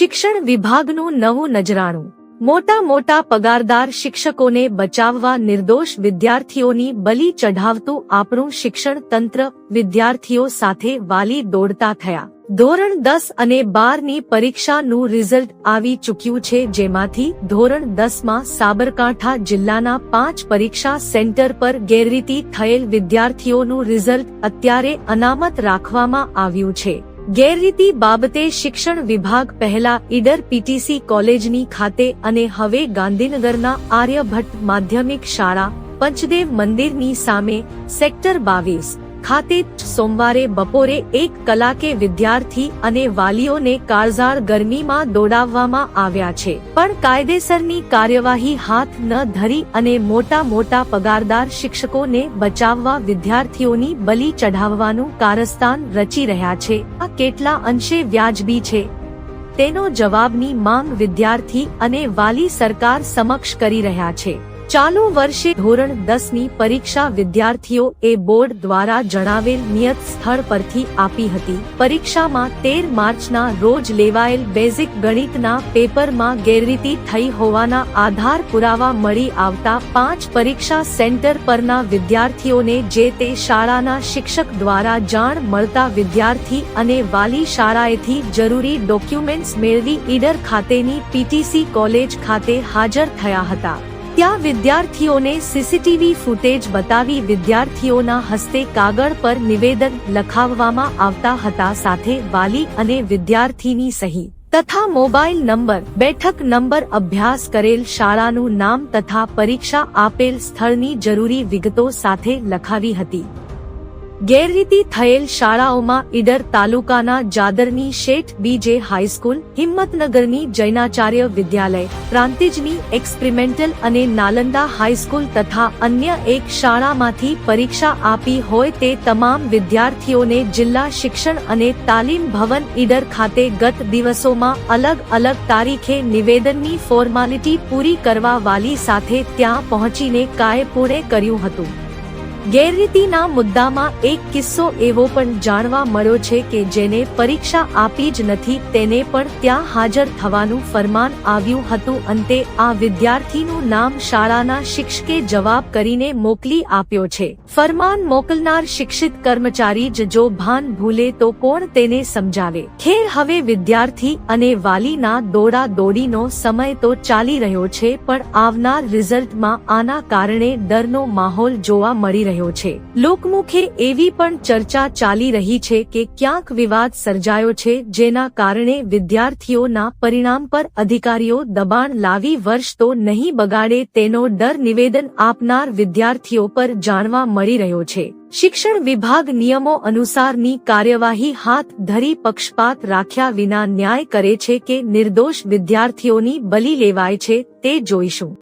શિક્ષણ વિભાગનું નવું નજરાણું. મોટા મોટા પગારદાર શિક્ષકોને બચાવવા નિર્દોષ વિદ્યાર્થીઓની બલી ચઢાવતું આપણું શિક્ષણ તંત્ર વિદ્યાર્થીઓ સાથે વાલી દોડતા થયા. ધોરણ દસ અને બારની પરીક્ષાનું રિઝલ્ટ આવી ચૂક્યું છે જેમાંથી ધોરણ દસમાં સાબરકાંઠા જિલ્લાના પાંચ પરીક્ષા સેન્ટર પર ગેરરીતિ થયેલ વિદ્યાર્થીઓનું રિઝલ્ટ અત્યારે અનામત રાખવામાં આવ્યું છે. ગેરરીતિ બાબતે શિક્ષણ વિભાગ પહેલા ઈડર પીટીસી કોલેજની ખાતે અને હવે ગાંધીનગરના આર્યભટ્ટ માધ્યમિક શાળા પંચદેવ મંદિરની સામે સેક્ટર બાવીસ ખાતે સોમવારે બપોરે એક કલાકે વિદ્યાર્થી અને વાલીઓને કાળઝાળ ગરમીમાં દોડાવવામાં આવ્યા છે. પણ કાયદેસરની કાર્યવાહી હાથ ન ધરી અને મોટા મોટા પગારદાર શિક્ષકોને બચાવવા વિદ્યાર્થીઓની બલી ચઢાવવાનું કારસ્તાન રચી રહ્યા છે. આ કેટલા અંશે વ્યાજબી છે? તેનો જવાબની માંગ વિદ્યાર્થી અને વાલી સરકાર સમક્ષ કરી રહ્યા છે. ચાલુ વર્ષે ધોરણ દસની પરીક્ષા વિદ્યાર્થીઓ એ બોર્ડ દ્વારા જણાવેલ નિયત સ્થળ પરથી આપી હતી. પરીક્ષામાં તેર માર્ચના રોજ લેવાયેલ બેઝિક ગણિતના પેપરમાં ગેરરીતિ થઈ હોવાના આધાર પુરાવા મળી આવતા પાંચ પરીક્ષા સેન્ટર પરના વિદ્યાર્થીઓને જે તે શાળાના શિક્ષક દ્વારા જાણ મળતા વિદ્યાર્થી અને વાલી શાળાએથી જરૂરી ડોક્યુમેન્ટ્સ મેળવી ઈડર ખાતેની પીટીસી કોલેજ ખાતે હાજર થયા હતા. ત્યાં વિદ્યાર્થીઓને સીસીટીવી ફૂટેજ બતાવી વિદ્યાર્થીઓના હસ્તે કાગળ પર નિવેદન લખાવવામાં આવતા હતા સાથે વાલી અને વિદ્યાર્થીની સહી તથા મોબાઈલ નંબર, બેઠક નંબર, અભ્યાસ કરેલ શાળાનું નામ તથા પરીક્ષા આપેલ સ્થળની જરૂરી વિગતો સાથે લખાવી હતી. ગેરરીતિ થયેલ શાળાઓમાં ઈડર તાલુકાના જાદરની શેઠ બીજે હાઈસ્કૂલ, હિંમતનગરની જૈનાચાર્ય વિદ્યાલય, પ્રાંતિજની એક્સપેરિમેન્ટલ અને નાલંદા હાઈસ્કૂલ તથા અન્ય એક શાળામાંથી પરીક્ષા આપી હોય તે તમામ વિદ્યાર્થીઓને જિલ્લા શિક્ષણ અને તાલીમ ભવન ઈડર ખાતે ગત દિવસોમાં અલગ અલગ તારીખે નિવેદનની ફોર્માલિટી પૂરી કરવા વાલી સાથે ત્યાં પહોંચીને કાયપૂર્ણે કર્યું હતું. ગેરરીતિના મુદ્દામાં એક કિસ્સો એવો પણ જાણવા મળ્યો છે કે જેને પરીક્ષા આપી જ નથી, તેને પણ ત્યાં હાજર થવાનું ફરમાન આવ્યું હતું. અંતે આ વિદ્યાર્થીનું નામ શાળાના શિક્ષકે જવાબ કરીને મોકલી આપ્યો છે. ફરમાન મોકલનાર શિક્ષિત કર્મચારી જ જો ભાન ભૂલે તો કોણ તેને સમજાવે? ખેર હવે વિદ્યાર્થી અને વાલીના દોડા દોડીનો સમય તો ચાલી રહ્યો છે, પણ આવનાર રિઝલ્ટમાં આના કારણે ડરનો માહોલ જોવા મળી રહ્યો છે. લોકમુખે એવી પણ ચર્ચા ચાલી રહી છે કે ક્યાંક વિવાદ સર્જાયો છે જેના કારણે વિદ્યાર્થીઓના પરિણામ પર અધિકારીઓ દબાણ લાવી વર્ષ તો નહીં બગાડે તેનો ડર નિવેદન આપનાર વિદ્યાર્થીઓ પર જાણવા મળી રહ્યો છે. શિક્ષણ વિભાગ નિયમો અનુસારની કાર્યવાહી હાથ ધરી પક્ષપાત રાખ્યા વિના ન્યાય કરે છે કે નિર્દોષ વિદ્યાર્થીઓની બલી લેવાય છે તે જોઈશું.